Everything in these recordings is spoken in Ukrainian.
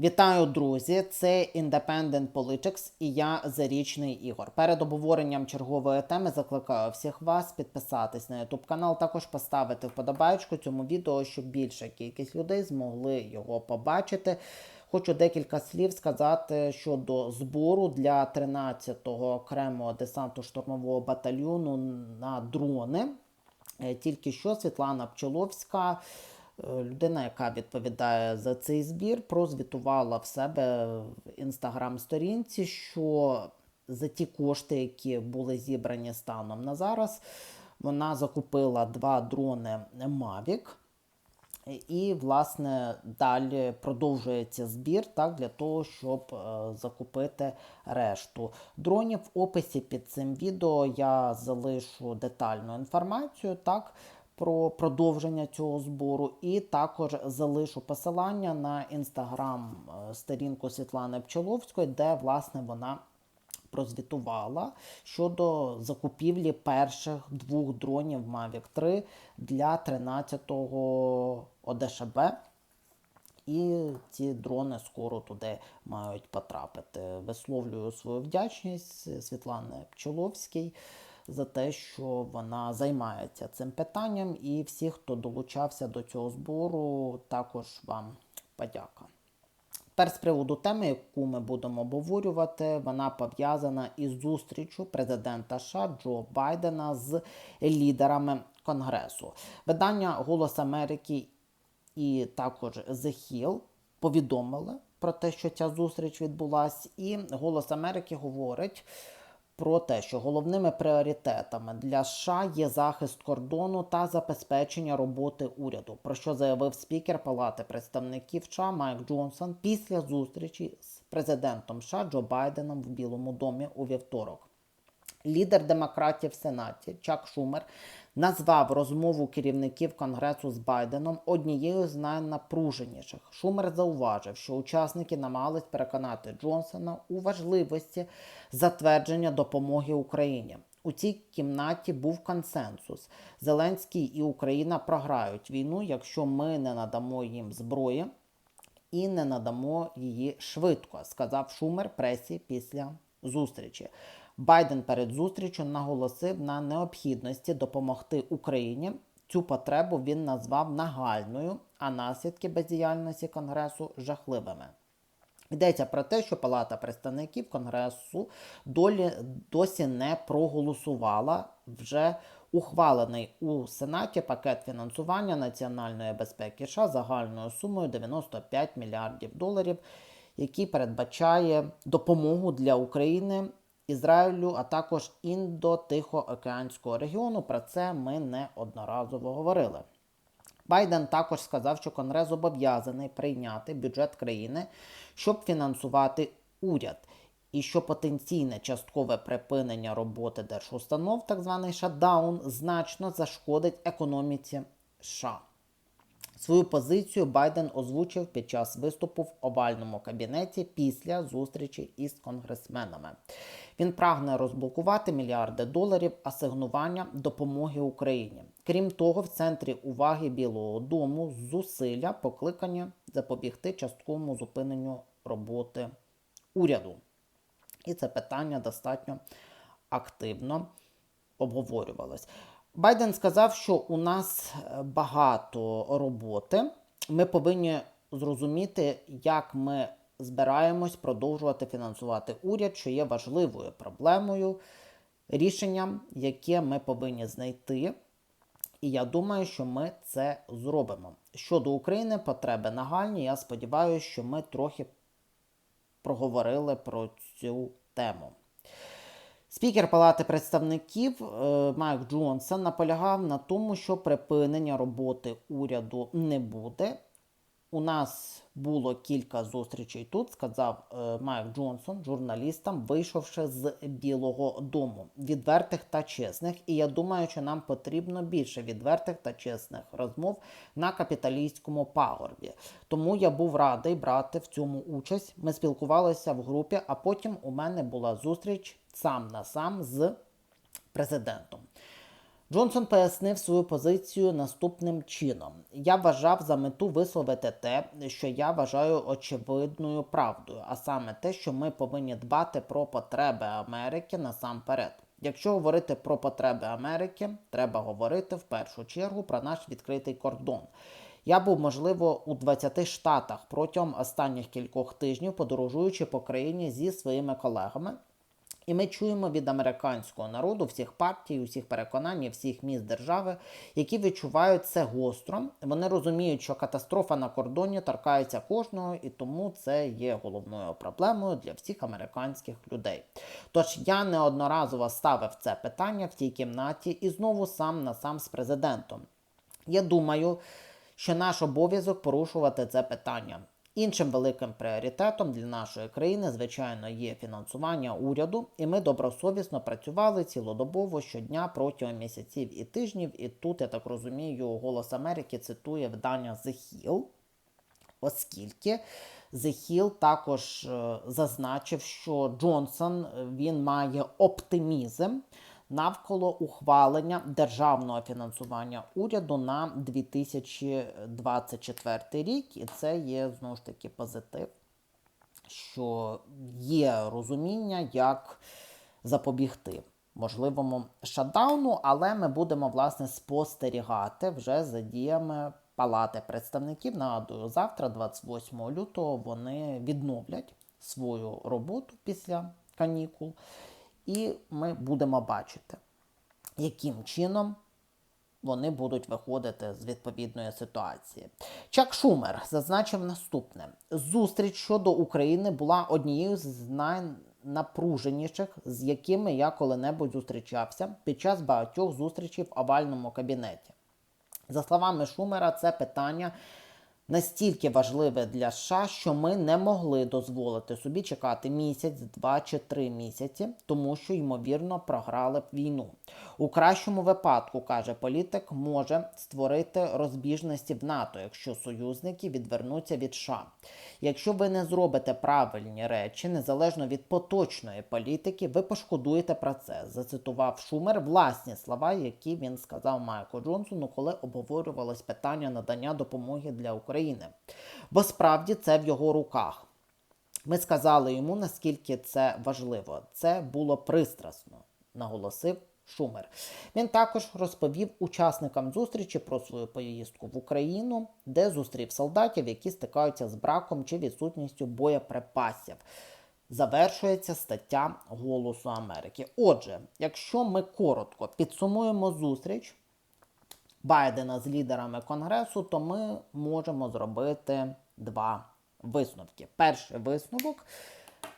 Вітаю, друзі! Це Independent Politics і я Зарічний Ігор. Перед обговоренням чергової теми закликаю всіх вас підписатись на YouTube канал, також поставити вподобайку цьому відео, щоб більша кількість людей змогли його побачити. Хочу декілька слів сказати щодо збору для 13-го окремого десанту штурмового батальйону на дрони. Е, Тільки що Світлана Пчоловська, людина, яка відповідає за цей збір, прозвітувала в себе в інстаграм-сторінці, що за ті кошти, які були зібрані станом на зараз, вона закупила два дрони Mavic. І, власне, далі продовжується збір так, для того, щоб е, закупити решту дронів. В описі під цим відео я залишу детальну інформацію так, про продовження цього збору, і також залишу посилання на інстаграм е, сторінку Світлани Пчоловської, де власне вона прозвітувала щодо закупівлі перших двох дронів Mavic 3 для 13-го ОДШБ. І ці дрони скоро туди мають потрапити. Висловлюю свою вдячність Світлани Пчоловській за те, що вона займається цим питанням. І всі, хто долучався до цього збору, також вам подяка. Тепер з приводу теми, яку ми будемо обговорювати, вона пов'язана із зустрічю президента США Джо Байдена з лідерами Конгресу. Видання Голос Америки і також The Hill повідомили про те, що ця зустріч відбулася, і Голос Америки говорить. Про те, що головними пріоритетами для США є захист кордону та забезпечення роботи уряду, про що заявив спікер Палати представників США Майк Джонсон після зустрічі з президентом США Джо Байденом в Білому домі у вівторок. Лідер демократів в Сенаті Чак Шумер назвав розмову керівників Конгресу з Байденом однією з найнапруженіших. Шумер зауважив, що учасники намагались переконати Джонсона у важливості затвердження допомоги Україні. У цій кімнаті був консенсус. Зеленський і Україна програють війну, якщо ми не надамо їм зброї і не надамо її швидко, сказав Шумер пресі після зустрічі. Байден перед зустрічю наголосив на необхідності допомогти Україні. Цю потребу він назвав нагальною, а наслідки бездіяльності Конгресу жахливими. Йдеться про те, що Палата представників Конгресу долі досі не проголосувала вже ухвалений у Сенаті пакет фінансування національної безпеки США загальною сумою 95 мільярдів доларів, який передбачає допомогу для України Ізраїлю, а також індо-Тихоокеанського регіону. Про це ми неодноразово говорили. Байден також сказав, що Конгрес зобов'язаний прийняти бюджет країни, щоб фінансувати уряд, і що потенційне часткове припинення роботи держустанов, так званий шатдаун, значно зашкодить економіці США. Свою позицію Байден озвучив під час виступу в овальному кабінеті після зустрічі із конгресменами. Він прагне розблокувати мільярди доларів асигнування допомоги Україні. Крім того, в центрі уваги Білого Дому зусилля покликані запобігти частковому зупиненню роботи уряду. І це питання достатньо активно обговорювалось. Байден сказав, що у нас багато роботи. Ми повинні зрозуміти, як ми збираємось продовжувати фінансувати уряд, що є важливою проблемою, рішенням, яке ми повинні знайти. І я думаю, що ми це зробимо. Щодо України, потреби нагальні. Я сподіваюся, що ми трохи проговорили про цю тему. Спікер Палати представників е, Майк Джонсон наполягав на тому, що припинення роботи уряду не буде. У нас було кілька зустрічей тут, сказав е, Майк Джонсон, журналістам, вийшовши з Білого Дому, відвертих та чесних. І я думаю, що нам потрібно більше відвертих та чесних розмов на капіталістському пагорбі. Тому я був радий брати в цьому участь. Ми спілкувалися в групі, а потім у мене була зустріч сам на сам з президентом. Джонсон пояснив свою позицію наступним чином: я вважав за мету висловити те, що я вважаю очевидною правдою, а саме те, що ми повинні дбати про потреби Америки насамперед. Якщо говорити про потреби Америки, треба говорити в першу чергу про наш відкритий кордон. Я був, можливо, у 20 штатах протягом останніх кількох тижнів, подорожуючи по країні зі своїми колегами. І ми чуємо від американського народу, всіх партій, усіх переконань, всіх міст держави, які відчувають це гостро. Вони розуміють, що катастрофа на кордоні торкається кожного, і тому це є головною проблемою для всіх американських людей. Тож я неодноразово ставив це питання в тій кімнаті і знову сам на сам з президентом. Я думаю, що наш обов'язок порушувати це питання. Іншим великим пріоритетом для нашої країни, звичайно, є фінансування уряду, і ми добросовісно працювали цілодобово щодня протягом місяців і тижнів. І тут, я так розумію, Голос Америки цитує видання The Hill, оскільки The Hill також е, зазначив, що Джонсон е, він має оптимізм навколо ухвалення державного фінансування уряду на 2024 рік, і це є знову ж таки позитив, що є розуміння, як запобігти можливому шатдауну, але ми будемо власне спостерігати вже за діями Палати представників. Нагадую, завтра, 28 лютого, вони відновлять свою роботу після канікул. І ми будемо бачити, яким чином вони будуть виходити з відповідної ситуації. Чак Шумер зазначив наступне: зустріч щодо України була однією з найнапруженіших, з якими я коли-небудь зустрічався під час багатьох зустрічей в овальному кабінеті. За словами Шумера, це питання настільки важливе для США, що ми не могли дозволити собі чекати місяць, два чи три місяці, тому що, ймовірно, програли б війну. У кращому випадку, каже політик, може створити розбіжності в НАТО, якщо союзники відвернуться від США. Якщо ви не зробите правильні речі, незалежно від поточної політики, ви пошкодуєте про це. Зацитував Шумер власні слова, які він сказав Майку Джонсону, коли обговорювалось питання надання допомоги для України. Бо справді це в його руках. Ми сказали йому, наскільки це важливо. Це було пристрасно, наголосив Шумер. Він також розповів учасникам зустрічі про свою поїздку в Україну, де зустрів солдатів, які стикаються з браком чи відсутністю боєприпасів. Завершується стаття Голосу Америки. Отже, якщо ми коротко підсумуємо зустріч Байдена з лідерами Конгресу, то ми можемо зробити два висновки. Перший висновок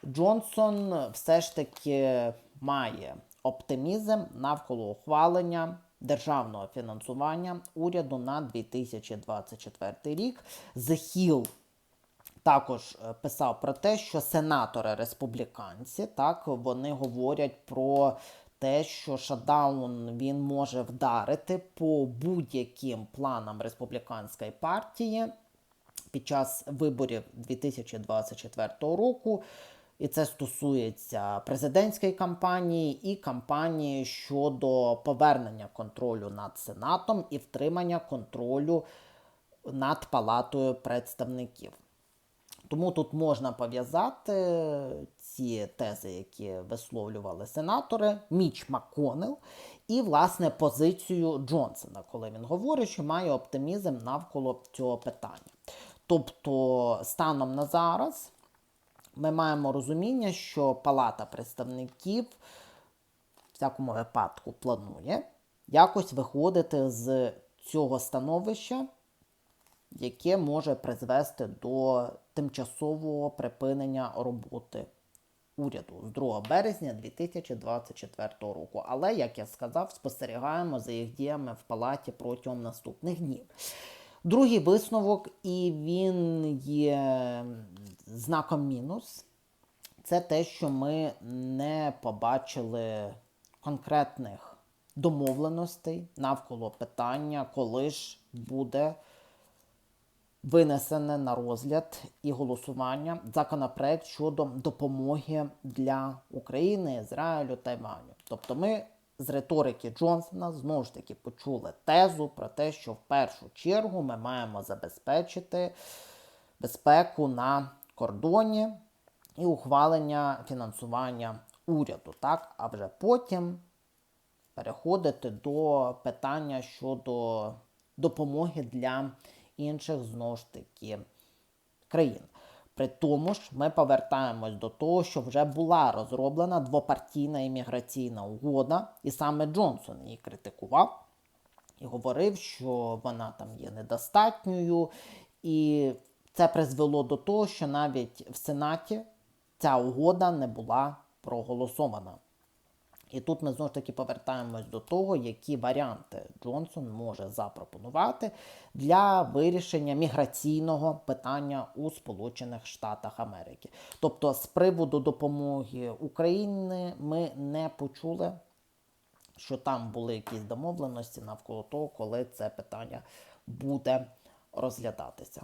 Джонсон все ж таки має оптимізм навколо ухвалення державного фінансування уряду на 2024 рік. Hill також е, писав про те, що сенатори республіканці так вони говорять про те, що шатдаун він може вдарити по будь-яким планам республіканської партії під час виборів 2024 року. І це стосується президентської кампанії і кампанії щодо повернення контролю над Сенатом і втримання контролю над Палатою представників. Тому тут можна пов'язати ці тези, які висловлювали сенатори, Міч Макконел і, власне, позицію Джонсона, коли він говорить, що має оптимізм навколо цього питання. Тобто, станом на зараз ми маємо розуміння, що Палата представників в всякому випадку планує якось виходити з цього становища, яке може призвести до тимчасового припинення роботи уряду з 2 березня 2024 року. Але, як я сказав, спостерігаємо за їх діями в палаті протягом наступних днів. Другий висновок, і він є знаком мінус, це те, що ми не побачили конкретних домовленостей навколо питання, коли ж буде винесене на розгляд і голосування законопроект щодо допомоги для України, Ізраїлю Тайваню. Тобто ми з риторики Джонсона знову ж таки почули тезу про те, що в першу чергу ми маємо забезпечити безпеку на кордоні і ухвалення фінансування уряду, так? А вже потім переходити до питання щодо допомоги для інших знову ж таки країн. При тому ж ми повертаємось до того, що вже була розроблена двопартійна імміграційна угода, і саме Джонсон її критикував і говорив, що вона там є недостатньою, і це призвело до того, що навіть в Сенаті ця угода не була проголосована. І тут ми знову ж таки повертаємось до того, які варіанти Джонсон може запропонувати для вирішення міграційного питання у Сполучених Штатах Америки. Тобто, з приводу допомоги України ми не почули, що там були якісь домовленості навколо того, коли це питання буде розглядатися.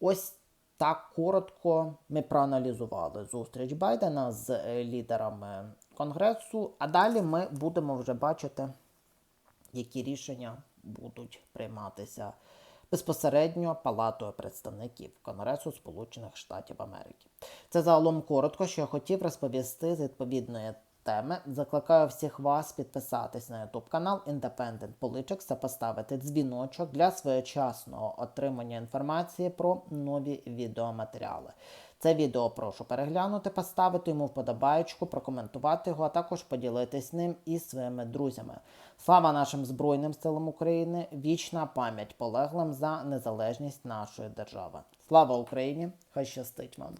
Ось так коротко ми проаналізували зустріч Байдена з е, лідерами Конгресу, а далі ми будемо вже бачити, які рішення будуть прийматися безпосередньо Палатою представників Конгресу Сполучених Штатів Америки. Це загалом коротко, що я хотів розповісти з відповідної теми. Закликаю всіх вас підписатись на YouTube канал Independent Politics та поставити дзвіночок для своєчасного отримання інформації про нові відеоматеріали. Це відео прошу переглянути, поставити йому вподобаєчку, прокоментувати його, а також поділитись ним із своїми друзями. Слава нашим Збройним силам України! Вічна пам'ять полеглим за незалежність нашої держави. Слава Україні! Хай щастить вам!